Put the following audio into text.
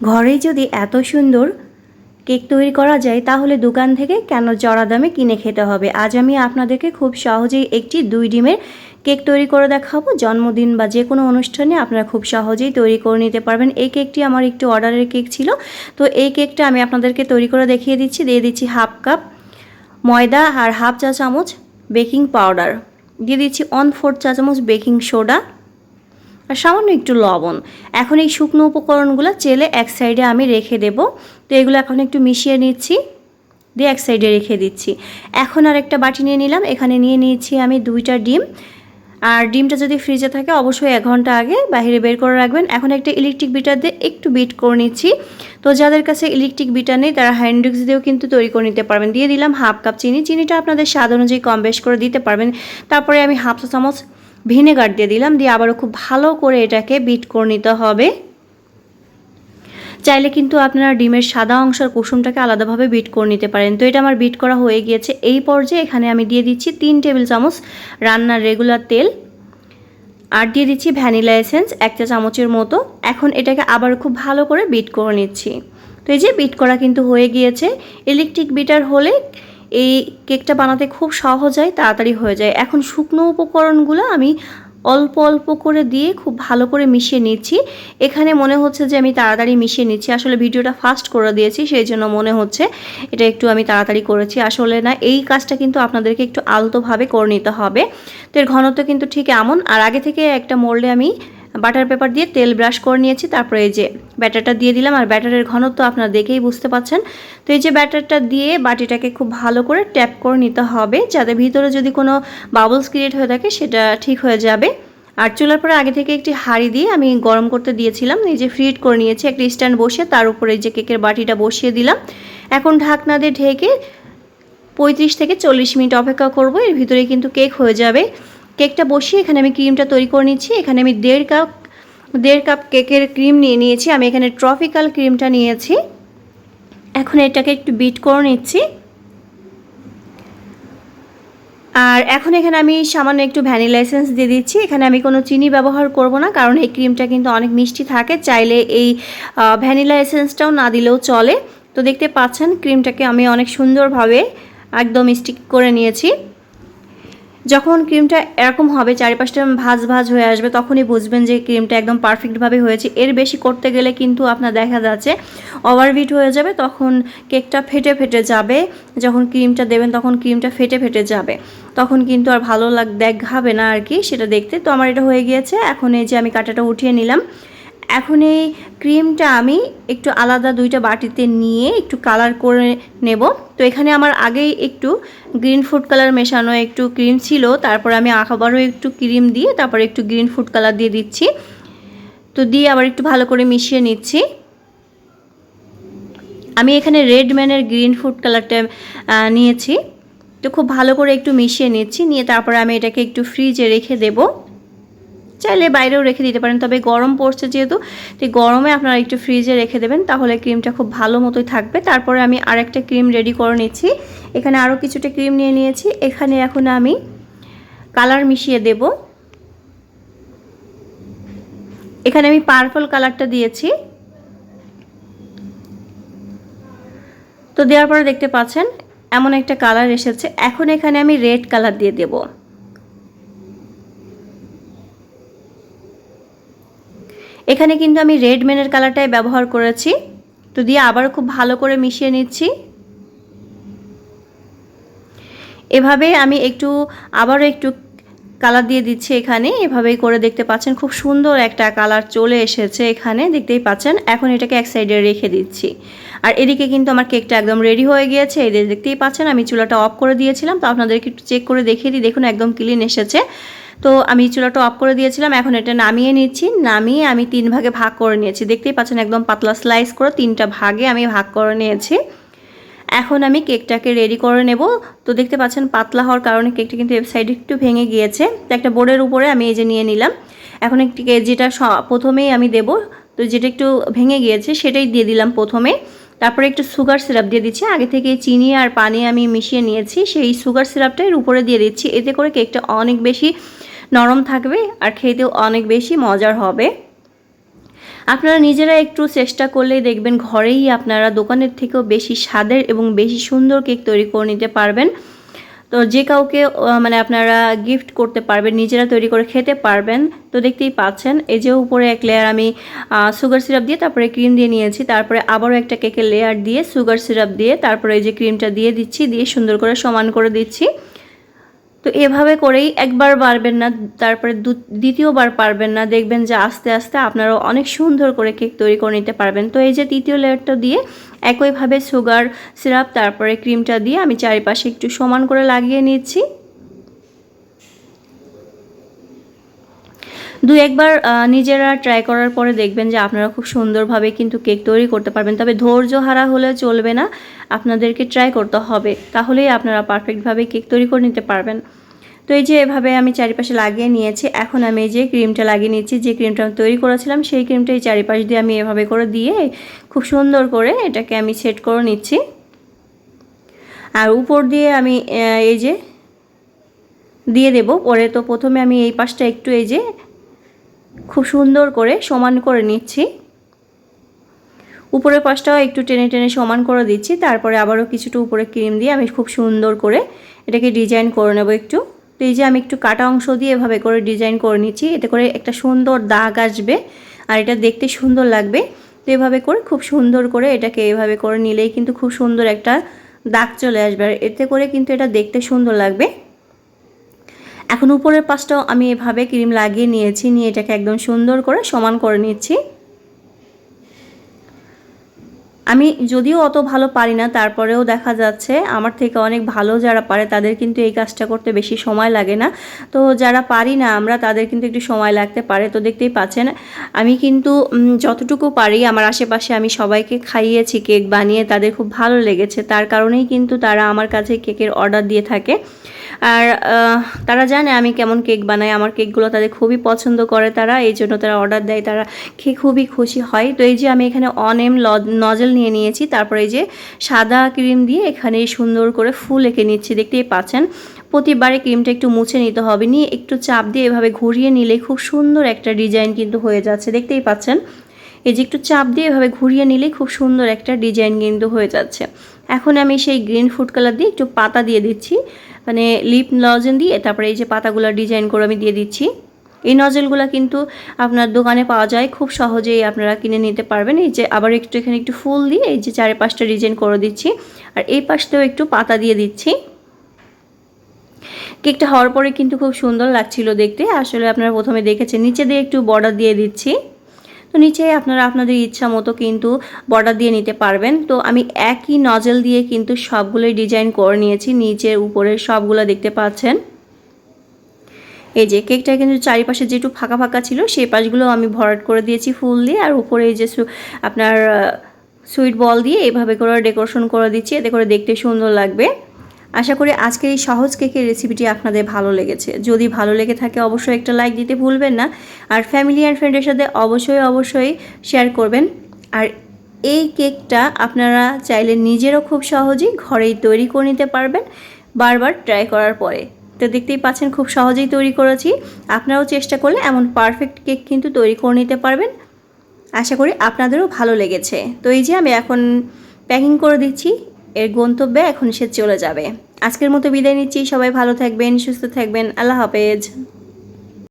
ঘরেই যদি এত সুন্দর কেক তৈরি করা যায়, তাহলে দোকান থেকে কেন চড়া দামে কিনে খেতে হবে? আজ আমি আপনাদেরকে খুব সহজেই একটি দুই ডিমের কেক তৈরি করে দেখাবো। জন্মদিন বা যে কোনো অনুষ্ঠানে আপনারা খুব সহজেই তৈরি করে নিতে পারবেন। এই কেকটি আমার একটু অর্ডারের কেক ছিল। তো এই কেকটা আমি আপনাদেরকে তৈরি করে দেখিয়ে দিচ্ছি। দিয়ে দিচ্ছি হাফ কাপ ময়দা আর হাফ চা চামচ বেকিং পাউডার। দিয়ে দিচ্ছি ওয়ান ফোর চা চামচ বেকিং সোডা। আর সামান্য একটু লবণ। এখন এই শুকনো উপকরণগুলো চেলে এক সাইডে আমি রেখে দেব। তো এগুলো এখন একটু মিশিয়ে নিচ্ছি। দিয়ে এক সাইডে রেখে দিচ্ছি। এখন আর একটা বাটি নিয়ে নিলাম। এখানে নিয়ে নিয়েছি আমি দুইটা ডিম। আর ডিমটা যদি ফ্রিজে থাকে, অবশ্যই এক ঘণ্টা আগে বাইরে বের করে রাখবেন। এখন একটা ইলেকট্রিক বিটার দিয়ে একটু বিট করে নিচ্ছি। তো যাদের কাছে ইলেকট্রিক বিটার নেই, তারা হ্যান্ডউইক্স দিয়েও কিন্তু তৈরি করে নিতে পারবেন। দিয়ে দিলাম হাফ কাপ চিনি। চিনিটা আপনাদের স্বাদ অনুযায়ী কম বেশ করে দিতে পারবেন। তারপরে আমি হাফ চামচ ভিনেগার দিয়ে দিলাম, দিয়ে আবারও খুব ভালো করে এটাকে বিট করে নিতে হবে। চাইলে কিন্তু আপনারা ডিমের সাদা অংশের কুসুমটাকে আলাদাভাবে বিট করে নিতে পারেন। তো এটা আমার বিট করা হয়ে গিয়েছে। এই পর্যায়ে এখানে আমি দিয়ে দিচ্ছি তিন টেবিল চামচ রান্নার রেগুলার তেল আর দিয়ে দিচ্ছি ভ্যানিলা এসেন্স এক চা চামচের মতো। এখন এটাকে আবার খুব ভালো করে বিট করে নিচ্ছি। তো এই যে বিট করা কিন্তু হয়ে গিয়েছে। ইলেকট্রিক বিটার হলে এই কেকটা বানাতে খুব সহজ হয়, তাড়াতাড়ি হয়ে যায়। এখন শুকনো উপকরণগুলো আমি অল্প অল্প করে দিয়ে খুব ভালো করে মিশিয়ে নিচ্ছি। এখানে মনে হচ্ছে যে আমি তাড়াতাড়ি মিশিয়ে নিচ্ছি। আসলে ভিডিওটা ফাস্ট করে দিয়েছি, সেই জন্য মনে হচ্ছে এটা একটু আমি তাড়াতাড়ি করেছি। আসলে না, এই কাজটা কিন্তু আপনাদেরকে একটু আলতোভাবে করে নিতে হবে। তো এর ঘনত্ব কিন্তু ঠিক এমন। আর আগে থেকে একটা মোল্ডে আমি বাটার পেপার দিয়ে তেল ব্রাশ করে নিয়েছি, তারপরে এই যে ব্যাটারটা দিয়ে দিলাম, আর ব্যাটারের ঘনত্ব আপনারা দেখেই বুঝতে পাচ্ছেন। তো এই যে ব্যাটারটা দিয়ে বাটিটাকে খুব ভালো করে ট্যাপ করে নিতে হবে, যাতে ভিতরে যদি কোনো বাবলস ক্রিয়েট হয়ে থাকে, সেটা ঠিক হয়ে যাবে। আর চুলার পরে আগে থেকে একটি হাঁড়ি দিয়ে আমি গরম করতে দিয়েছিলাম, এই যে ফ্রিট করে নিয়েছি, একটা স্ট্যান্ড বসিয়ে তার উপরে যে কেকের বাটিটা বসিয়ে দিলাম। এখন ঢাকনা দিয়ে ঢেকে পঁয়ত্রিশ থেকে চল্লিশ মিনিট অপেক্ষা করব, এর ভিতরে কিন্তু কেক হয়ে যাবে। কেকটা বসিয়ে এখানে আমি ক্রিমটা তৈরি করে নিচ্ছি। এখানে আমি দেড় কাপ দেড় কাপ কেকের ক্রিম নিয়ে নিয়েছি। আমি এখানে ট্রফিক্যাল ক্রিমটা নিয়েছি। এখন এটাকে একটু বিট করে নিচ্ছি। আর এখন এখানে আমি সামান্য একটু ভ্যানিলা এসেন্স দিয়ে দিচ্ছি। এখানে আমি কোনো চিনি ব্যবহার করব না, কারণ এই ক্রিমটা কিন্তু অনেক মিষ্টি থাকে। চাইলে এই ভ্যানিলা এসেন্সটাও না দিলেও চলে। তো দেখতে পাচ্ছেন, ক্রিমটাকে আমি অনেক সুন্দরভাবে একদম স্টিক করে নিয়েছি। যখন ক্রিমটা এরকম হবে, চারিপাশটা ভাজ ভাজ হয়ে আসবে, তখনই বুঝবেন যে ক্রিমটা একদম পারফেক্টভাবে হয়েছে। এর বেশি করতে গেলে কিন্তু আপনার দেখা যাচ্ছে ওভারভিট হয়ে যাবে, তখন কেকটা ফেটে ফেটে যাবে। যখন ক্রিমটা দেবেন, তখন ক্রিমটা ফেটে ফেটে যাবে। তখন কিন্তু আর ভালো লাগ, দেখাবে না আর কি সেটা দেখতে। তো আমার এটা হয়ে গিয়েছে। এখন এই যে আমি কাটাটা উঠিয়ে নিলাম। এখন এই ক্রিমটা আমি একটু আলাদা দুইটা বাটিতে নিয়ে একটু কালার করে নেব। তো এখানে আমার আগেই একটু গ্রিন ফুড কালার মেশানো একটু ক্রিম ছিল, তারপর আমি আবারও একটু ক্রিম দিয়ে তারপর একটু গ্রিন ফুড কালার দিয়ে দিচ্ছি। তো দিয়ে আবার একটু ভালো করে মিশিয়ে নিচ্ছি। আমি এখানে রেড ম্যানের গ্রিন ফুড কালারটা নিয়েছি। তো খুব ভালো করে একটু মিশিয়ে নিচ্ছি, নিয়ে তারপরে আমি এটাকে একটু ফ্রিজে রেখে দেবো। চাইলে বাইরেও রেখে দিতে পারেন, তবে গরম পড়ছে যেহেতু তো গরমে আপনারা একটু ফ্রিজে রেখে দেবেন, তাহলে ক্রিমটা খুব ভালো মতোই থাকবে। তারপরে আমি আরেকটা ক্রিম রেডি করে নিচ্ছি। এখানে আরও কিছুটা ক্রিম নিয়ে নিয়েছি। এখানে এখন আমি কালার মিশিয়ে দেব। এখানে আমি পার্পল কালারটা দিয়েছি। তো দেওয়ার পরে দেখতে পাচ্ছেন, এমন একটা কালার এসেছে। এখন এখানে আমি রেড কালার দিয়ে দেবো। এখানে কিন্তু আমি রেড মেনের কালারটাই ব্যবহার করেছি। তো দিয়ে আবার খুব ভালো করে মিশিয়ে নিচ্ছি। এভাবে আমি একটু, আবারও একটু কালার দিয়ে দিচ্ছি এখানে। এভাবেই করে দেখতে পাচ্ছেন, খুব সুন্দর একটা কালার চলে এসেছে এখানে, দেখতেই পাচ্ছেন। এখন এটাকে এক সাইডে রেখে দিচ্ছি। আর এদিকে কিন্তু আমার কেকটা একদম রেডি হয়ে গিয়েছে। এই দেখতেই পাচ্ছেন, আমি চুলাটা অফ করে দিয়েছিলাম। তো আপনাদেরকে একটু চেক করে দেখিয়ে দিই। দেখুন, একদম ক্লিন এসেছে। তো আমি চুলাটা অফ করে দিয়েছিলাম, এখন এটা নামিয়ে নিচ্ছি। নামিয়ে আমি তিন ভাগে ভাগ করে নিয়েছি। দেখতেই পাচ্ছেন একদম পাতলা স্লাইস করে তিনটা ভাগে আমি ভাগ করে নিয়েছি। এখন আমি কেকটাকে রেডি করে নেব। তো দেখতে পাচ্ছেন পাতলা হওয়ার কারণে কেকটা কিন্তু সাইডে একটু ভেঙে গিয়েছে। তো একটা বোর্ডের উপরে আমি এই যে নিয়ে নিলাম। এখন একটি যেটা প্রথমেই আমি দেব, তো যেটা একটু ভেঙে গিয়েছে সেটাই দিয়ে দিলাম প্রথমে। তারপরে একটু সুগার সিরাপ দিয়ে দিচ্ছি। আগে থেকে চিনি আর পানি আমি মিশিয়ে নিয়েছি। সেই সুগার সিরাপটা এর উপরে দিয়ে দিচ্ছি। এতে করে কেকটা অনেক বেশি নরম থাকবে আর খেতেও অনেক বেশি মজার হবে। আপনারা নিজেরা একটু চেষ্টা করলেই দেখবেন ঘরেই আপনারা দোকানের থেকেও বেশি স্বাদের এবং বেশি সুন্দর কেক তৈরি করে নিতে পারবেন। তো যে কাউকে মানে আপনারা গিফট করতে পারবেন, নিজেরা তৈরি করে খেতে পারবেন, তো দেখতেই পাচ্ছেন। এই যে উপরে এক লেয়ার আমি সুগার সিরাপ দিয়ে তারপরে ক্রিম দিয়ে নিয়েছি, তারপরে আবারও একটা কেকের লেয়ার দিয়ে সুগার সিরাপ দিয়ে তারপরে এই যে ক্রিমটা দিয়ে দিচ্ছি, দিয়ে সুন্দর করে সমান করে দিচ্ছি। তো এভাবে করেই একবার পারবেন না, তারপরে দ্বিতীয়বার পারবেন না, দেখবেন যে আস্তে আস্তে আপনারাও অনেক সুন্দর করে কেক তৈরি করে নিতে পারবেন। তো এই যে তৃতীয় লেয়ারটা দিয়ে একইভাবে সুগার, সিরাপ, তারপরে ক্রিমটা দিয়ে আমি চারিপাশে একটু সমান করে লাগিয়ে নিচ্ছি। দু একবার নিজেরা ট্রাই করার পরে দেখবেন যে আপনারা খুব সুন্দরভাবে কিন্তু কেক তৈরি করতে পারবেন। তবে ধৈর্য হারা হলে চলবে না, আপনাদেরকে ট্রাই করতে হবে। তাহলেই আপনারা পারফেক্টভাবে কেক তৈরি করে নিতে পারবেন। তো এই যে এভাবে আমি চারিপাশে লাগিয়ে নিয়েছি, এখন আমি এই যে ক্রিমটা লাগিয়ে নিয়েছি যে ক্রিমটা আমি তৈরি করেছিলাম, সেই ক্রিমটা এই চারিপাশ দিয়ে আমি এভাবে করে দিয়ে খুব সুন্দর করে এটাকে আমি সেট করে নিচ্ছি। আর উপর দিয়ে আমি এই যে দিয়ে দেব। পরে তো প্রথমে আমি এই পাশটা একটু এই যে খুব সুন্দর করে সমান করে নিচ্ছি। উপরের পাশটাও একটু টেনে টেনে সমান করে দিচ্ছি, তারপরে আবারও কিছুটা উপরে ক্রিম দিয়ে আমি খুব সুন্দর করে এটাকে ডিজাইন করে নেব একটু। তো এই যে আমি একটু কাটা অংশ দিয়ে এভাবে করে ডিজাইন করে নিচ্ছি, এতে করে একটা সুন্দর দাগ আসবে আর এটা দেখতে সুন্দর লাগবে। তো এভাবে করে খুব সুন্দর করে এটাকে এভাবে করে নিলেই কিন্তু খুব সুন্দর একটা দাগ চলে আসবে আর এতে করে কিন্তু এটা দেখতে সুন্দর লাগবে। এখন উপরের পাশটাও আমি এভাবে ক্রিম লাগিয়ে নিয়েছি, নিয়ে এটাকে একদম সুন্দর করে সমান করে নিচ্ছি। আমি যদিও অত ভালো পারি না, তারপরেও দেখা যাচ্ছে আমার থেকে অনেক ভালো যারা পারে তাদের কিন্তু এই কাজটা করতে বেশি সময় লাগে না। তো যারা পারি না আমরা, তাদের কিন্তু একটু সময় লাগতে পারে। তো দেখতেই পাচ্ছেন, আমি কিন্তু যতটুকু পারি আমার আশেপাশে আমি সবাইকে খাইয়েছি, কেক বানিয়ে তাদের খুব ভালো লেগেছে। তার কারণেই কিন্তু তারা আমার কাছে কেকের অর্ডার দিয়ে থাকে। আর তারা জানে আমি কেমন কেক বানাই, আমার কেকগুলো তাদের খুবই পছন্দ করে তারা, এই জন্য তারা অর্ডার দেয়। তারা খেয়ে খুবই খুশি হয়। তো এই যে আমি এখানে অনেম নজল নিয়ে নিয়েছি। তারপরে এই যে সাদা ক্রিম দিয়ে এখানে সুন্দর করে ফুল এঁকে নিচ্ছি, দেখতেই পাচ্ছেন। প্রতিবারে ক্রিমটা একটু মুছে নিতে হবে। নিয়ে একটু চাপ দিয়ে এভাবে ঘুরিয়ে নিলে খুব সুন্দর একটা ডিজাইন কিন্তু হয়ে যাচ্ছে, দেখতেই পাচ্ছেন। এই যে একটু চাপ দিয়ে এভাবে ঘুরিয়ে নিলেই খুব সুন্দর একটা ডিজাইন কিন্তু হয়ে যাচ্ছে। এখন আমি সেই গ্রিন ফুড কালার দিয়ে একটু পাতা দিয়ে দিচ্ছি। মানে লিপ লজেন দিয়ে, তারপরে এই যে পাতাগুলো ডিজাইন করে আমি দিয়ে দিচ্ছি। এই নজলগুলো কিন্তু আপনার দোকানে পাওয়া যায়। খুব সহজেই আপনারা কিনে নিতে পারবেন। এই যে আবার একটু এখানে একটু ফুল দিয়ে এই যে চারে পাঁচটা ডিজাইন করে দিচ্ছি। আর এই পাশটাও একটু পাতা দিয়ে দিচ্ছি। কেকটা হওয়ার পরে কিন্তু খুব সুন্দর লাগছিল দেখতে। আসলে আপনারা প্রথমে দেখেছেন, নিচে দিয়ে একটু বর্ডার দিয়ে দিচ্ছি। তো নিচে আপনারা আপনাদের ইচ্ছা মতো কিন্তু বর্ডার দিয়ে নিতে পারবেন। তো আমি একই নজল দিয়ে কিন্তু সবগুলোই ডিজাইন করে নিয়েছি। নিচের উপরে সবগুলো দেখতে পাচ্ছেন। এই যে কেকটা কিন্তু চারিপাশে যেটু ফাঁকা ফাঁকা ছিল, সেই পাশগুলো আমি ভরাট করে দিয়েছি ফুল দিয়ে, আর উপরে এই যে আপনার সুইট বল দিয়ে এভাবে করে ডেকোরেশন করে দিচ্ছি, এতে করে দেখতে সুন্দর লাগবে। আশা করি আজকের এই সহজ কেকের রেসিপিটি আপনাদের ভালো লেগেছে। যদি ভালো লেগে থাকে অবশ্যই একটা লাইক দিতে ভুলবেন না, আর ফ্যামিলি অ্যান্ড ফ্রেন্ডের সাথে অবশ্যই অবশ্যই শেয়ার করবেন। আর এই কেকটা আপনারা চাইলে নিজেরও খুব সহজেই ঘরেই তৈরি করে নিতে পারবেন, বারবার ট্রাই করার পরে। তো দেখতেই পাচ্ছেন, খুব সহজেই তৈরি করেছি। আপনারাও চেষ্টা করলে এমন পারফেক্ট কেক কিন্তু তৈরি করে নিতে পারবেন। আশা করি আপনাদেরও ভালো লেগেছে। তো এই যে আমি এখন প্যাকিং করে দিচ্ছি, এর গন্তব্যে এখন সে চলে যাবে। আজকের মতো বিদায় নিচ্ছি, সবাই ভালো থাকবেন, সুস্থ থাকবেন, আল্লাহ হাফেজ।